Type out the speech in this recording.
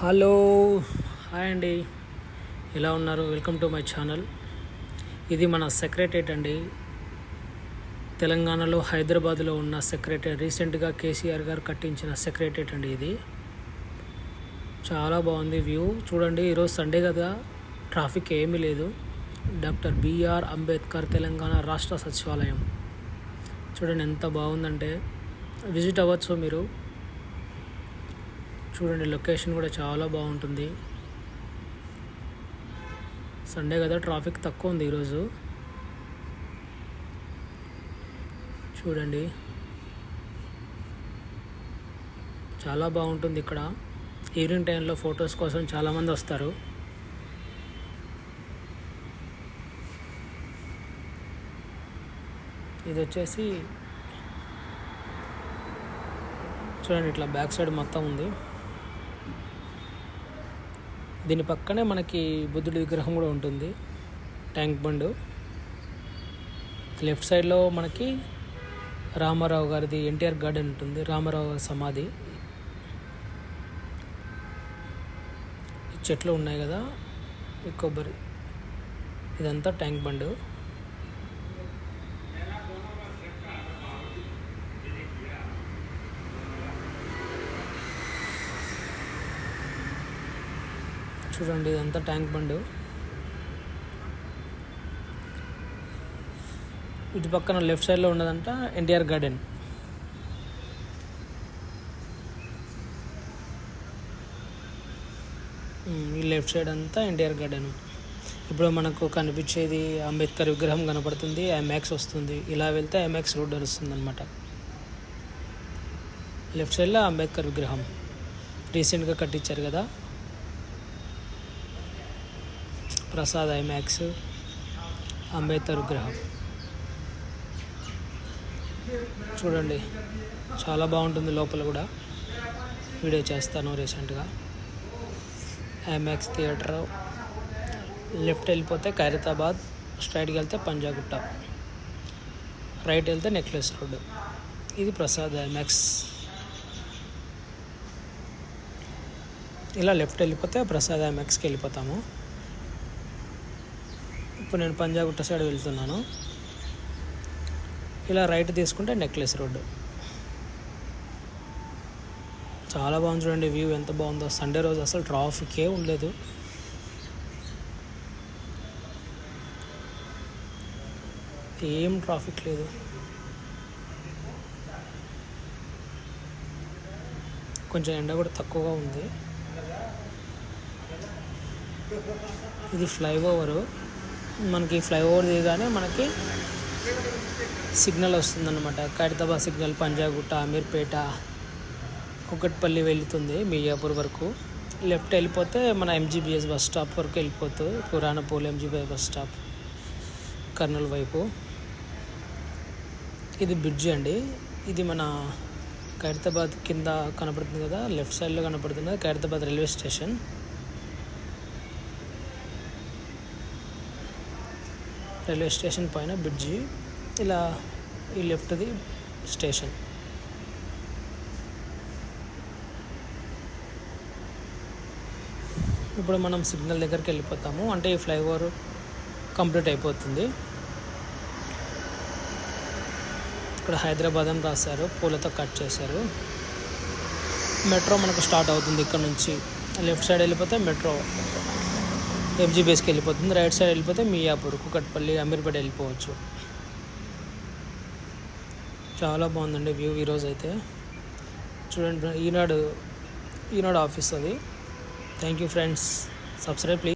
Hello hi అండి. ఎలా ఉన్నారు? Welcome to my channel. ఇది మన సెక్రటరేట్ అండి. తెలంగాణలో హైదరాబాద్లో ఉన్న సెక్రటరీ రీసెంట్గా కేసీఆర్ గారు కట్టించిన సెక్రటరేట్ అండి ఇది. చాలా బాగుంది వ్యూ. చూడండి ఈరోజు సండే కదా. ట్రాఫిక్ ఏమీ లేదు. డాక్టర్ బిఆర్ అంబేద్కర్ తెలంగాణ రాష్ట్ర సచివాలయం. చూడండి ఎంత బాగుందంటే. విజిట్ అవ్వచ్చు మీరు. చూడండి లొకేషన్ కూడా చాలా బాగుంటుంది. సండే కదా ట్రాఫిక్ తక్కువ ఉంది ఈరోజు. చూడండి. చాలా బాగుంటుంది ఇక్కడ. ఈవినింగ్ టైంలో ఫొటోస్ కోసం చాలామంది వస్తారు. ఇది వచ్చేసి చూడండి ఇట్లా బ్యాక్ సైడ్ మొత్తం ఉంది. దీని పక్కనే మనకి బుద్ధుడి విగ్రహం కూడా ఉంటుంది. Tank bund. లెఫ్ట్ సైడ్లో మనకి రామారావు గారిది ఎన్టీఆర్ గార్డెన్ ఉంటుంది. రామారావు గారి సమాధి. చెట్లు ఉన్నాయి కదా. కొబ్బరి. ఇదంతా ట్యాంక్ బండ్. చూడండి ఇదంతా ట్యాంక్ బండ్. ఇటు పక్కన లెఫ్ట్ సైడ్లో ఉన్నదంట ఎన్టీఆర్ గార్డెన్. ఈ లెఫ్ట్ సైడ్ అంతా ఎన్టీఆర్ గార్డెన్. ఇప్పుడు మనకు కనిపించేది అంబేద్కర్ విగ్రహం కనపడుతుంది ఐమాక్స్ వస్తుంది. ఇలా వెళ్తే ఐమాక్స్ రోడ్ వస్తుంది అనమాట లెఫ్ట్ సైడ్లో అంబేద్కర్ విగ్రహం. రీసెంట్గా కట్టించారు కదా. ప్రసాద్ ఐమాక్స్ అంబేద్కర్ విగ్రహం. చూడండి చాలా బాగుంటుంది లోపల కూడా. వీడియో చేస్తాను రీసెంట్గా. ఐమాక్స్ థియేటర్ లెఫ్ట్ వెళ్ళిపోతే ఖైరతాబాద్ స్ట్రైట్కి వెళ్తే పంజాగుట్ట. రైట్ వెళ్తే నెక్లెస్ రోడ్. ఇది ప్రసాద్ ఐమాక్స్. ఇలా లెఫ్ట్ వెళ్ళిపోతే ప్రసాద్ ఐమాక్స్కి వెళ్ళిపోతాము. ఇప్పుడు నేను పంజాగుట్ట సైడ్ వెళ్తున్నాను. ఇలా రైట్ తీసుకుంటే నెక్లెస్ రోడ్డు చాలా బాగుంది చూడండి వ్యూ ఎంత బాగుందో. సండే రోజు అసలు ట్రాఫికే ఉండలేదు. ఏం ట్రాఫిక్ లేదు. కొంచెం ఎండ కూడా తక్కువగా ఉంది. ఇది ఫ్లైఓవరు. మనకి ఫ్లైఓవర్ దిగానే మనకి సిగ్నల్ వస్తుందన్నమాట. ఖైరతాబాద్ సిగ్నల్ పంజాగుట్ట అమీర్పేట కుకట్పల్లి వెళ్తుంది మియాపూర్ వరకు. లెఫ్ట్ వెళ్ళిపోతే మన ఎంజీబీఎస్ బస్ స్టాప్ వరకు వెళ్ళిపోతుంది Puranapul MGBS bus stop Kurnool వైపు. ఇది బ్రిడ్జి అండి. ఇది మన ఖైరతాబాద్ కింద కనపడుతుంది కదా లెఫ్ట్ సైడ్లో కనపడుతుంది కదా Khairatabad railway station. Railway station పైన బ్రిడ్జి ఇలా ఈ లెఫ్ట్ది స్టేషన్. ఇప్పుడు మనం సిగ్నల్ దగ్గరికి వెళ్ళిపోతాము. అంటే ఈ ఫ్లైఓవర్ కంప్లీట్ అయిపోతుంది. ఇక్కడ హైదరాబాద్ అని రాశారు. పూలతో కట్ చేశారు. మెట్రో మనకు స్టార్ట్ అవుతుంది ఇక్కడ నుంచి. లెఫ్ట్ సైడ్ వెళ్ళిపోతే మెట్రో. ఎంజీ బేస్కి వెళ్ళిపోతుంది. రైట్ సైడ్ వెళ్ళిపోతే మియాపూర్ కుకట్పల్లి అమీర్పేట వెళ్ళిపోవచ్చు. చాలా బాగుందండి వ్యూ ఈరోజు అయితే. చూడండి ఈనాడు ఈనాడు ఆఫీస్ అది. Thank you friends subscribe please